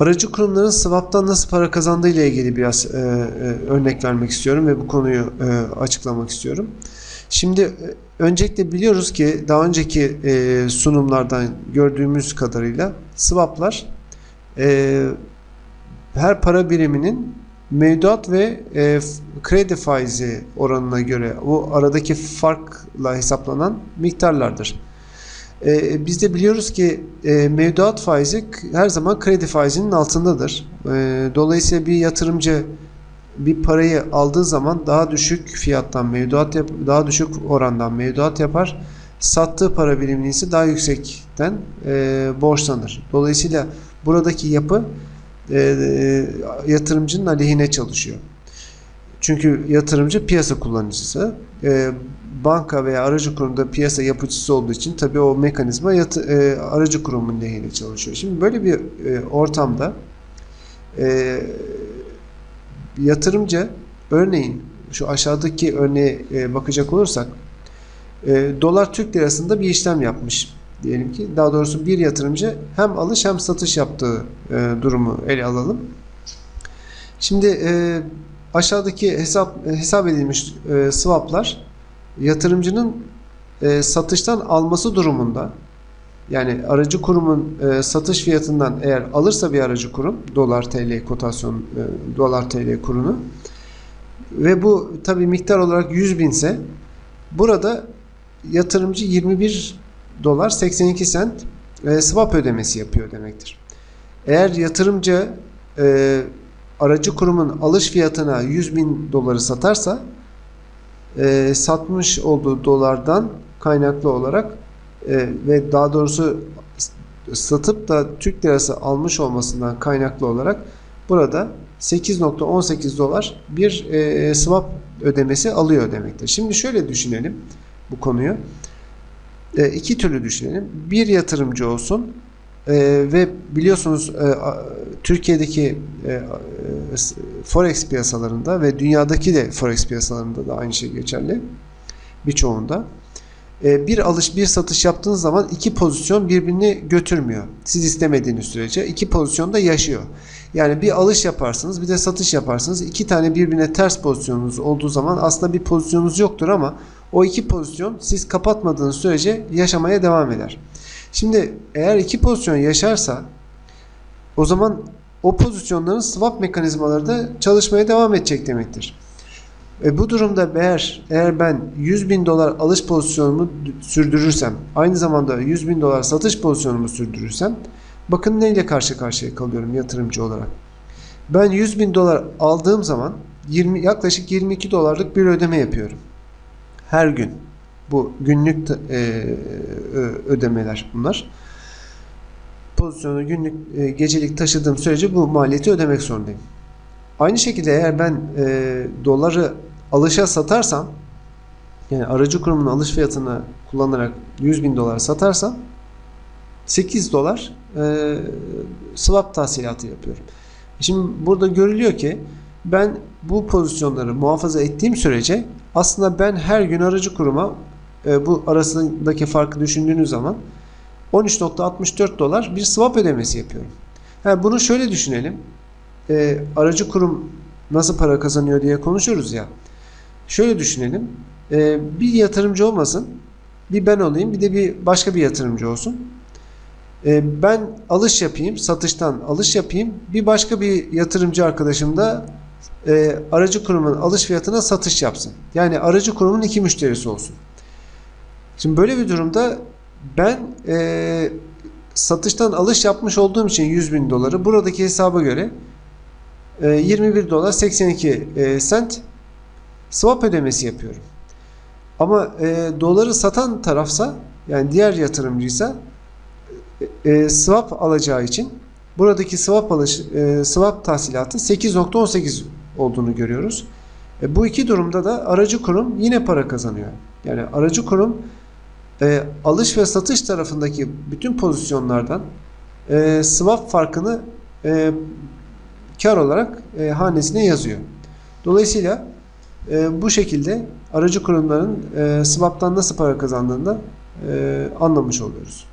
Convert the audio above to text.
Aracı kurumların swap'tan nasıl para kazandığı ile ilgili biraz e, e, örnek vermek istiyorum ve bu konuyu e, açıklamak istiyorum. Şimdi e, öncelikle biliyoruz ki daha önceki e, sunumlardan gördüğümüz kadarıyla swap'lar e, her para biriminin mevduat ve e, kredi faizi oranına göre o aradaki farkla hesaplanan miktarlardır. E, biz de biliyoruz ki e, mevduat faizi her zaman kredi faizinin altındadır. E, dolayısıyla bir yatırımcı bir parayı aldığı zaman daha düşük fiyattan mevduat yap daha düşük orandan mevduat yapar. Sattığı para biriminin ise daha yüksekten e, borçlanır. Dolayısıyla buradaki yapı e, e, yatırımcının aleyhine çalışıyor. Çünkü yatırımcı piyasa kullanıcısı. E, banka veya aracı kurumda piyasa yapıcısı olduğu için tabii o mekanizma yatı, e, aracı kurumun lehine çalışıyor. Şimdi böyle bir e, ortamda e, yatırımcı örneğin şu aşağıdaki örneğe e, bakacak olursak e, dolar Türk lirasında bir işlem yapmış diyelim ki. Daha doğrusu bir yatırımcı hem alış hem satış yaptığı e, durumu ele alalım. Şimdi e, aşağıdaki hesap hesap edilmiş e, swaplar yatırımcının e, satıştan alması durumunda yani aracı kurumun e, satış fiyatından eğer alırsa bir aracı kurum dolar TL kotasyon e, dolar TL kurunu ve bu tabi miktar olarak 100 binse burada yatırımcı 21 dolar 82 sent e, swap ödemesi yapıyor demektir. Eğer yatırımcı e, aracı kurumun alış fiyatına 100 bin doları satarsa e, satmış olduğu dolardan kaynaklı olarak e, ve daha doğrusu satıp da Türk lirası almış olmasından kaynaklı olarak burada 8.18 dolar bir e, swap ödemesi alıyor demektir. Şimdi şöyle düşünelim bu konuyu. E, iki türlü düşünelim. Bir yatırımcı olsun e, ve biliyorsunuz e, Türkiye'deki e, e, forex piyasalarında ve dünyadaki de forex piyasalarında da aynı şey geçerli. Birçoğunda. E, bir alış bir satış yaptığınız zaman iki pozisyon birbirini götürmüyor. Siz istemediğiniz sürece iki pozisyonda yaşıyor. Yani bir alış yaparsınız bir de satış yaparsınız. İki tane birbirine ters pozisyonunuz olduğu zaman aslında bir pozisyonunuz yoktur ama o iki pozisyon siz kapatmadığınız sürece yaşamaya devam eder. Şimdi eğer iki pozisyon yaşarsa o zaman o pozisyonların swap mekanizmaları da çalışmaya devam edecek demektir. E bu durumda eğer, eğer ben 100 bin dolar alış pozisyonumu sürdürürsem, aynı zamanda 100 bin dolar satış pozisyonumu sürdürürsem, bakın neyle karşı karşıya kalıyorum yatırımcı olarak. Ben 100 bin dolar aldığım zaman 20, yaklaşık 22 dolarlık bir ödeme yapıyorum. Her gün. Bu günlük e, ö- ödemeler bunlar. Pozisyonu günlük, e, gecelik taşıdığım sürece bu maliyeti ödemek zorundayım. Aynı şekilde eğer ben e, doları alışa satarsam yani aracı kurumun alış fiyatını kullanarak 100 bin dolar satarsam 8 dolar e, swap tahsilatı yapıyorum. Şimdi burada görülüyor ki ben bu pozisyonları muhafaza ettiğim sürece aslında ben her gün aracı kuruma e, bu arasındaki farkı düşündüğünüz zaman 13.64 dolar bir swap ödemesi yapıyorum. Ha, bunu şöyle düşünelim e, aracı kurum nasıl para kazanıyor diye konuşuyoruz ya. Şöyle düşünelim. E, bir yatırımcı olmasın. Bir ben olayım bir de bir başka bir yatırımcı olsun. E, ben alış yapayım, satıştan alış yapayım. Bir başka bir yatırımcı arkadaşım da e, aracı kurumun alış fiyatına satış yapsın. Yani aracı kurumun iki müşterisi olsun. Şimdi böyle bir durumda ben e, satıştan alış yapmış olduğum için 100 bin doları buradaki hesaba göre e, 21 dolar 82 e, sent swap ödemesi yapıyorum. Ama e, doları satan tarafsa yani diğer yatırımcıysa e, e, swap alacağı için buradaki swap alış e, swap tahsilatı 8.18 olduğunu görüyoruz. E, bu iki durumda da aracı kurum yine para kazanıyor. Yani aracı kurum e, alış ve satış tarafındaki bütün pozisyonlardan e, swap farkını e, kar olarak e, hanesine yazıyor. Dolayısıyla e, bu şekilde aracı kurumların e, swap'tan nasıl para kazandığını da e, anlamış oluyoruz.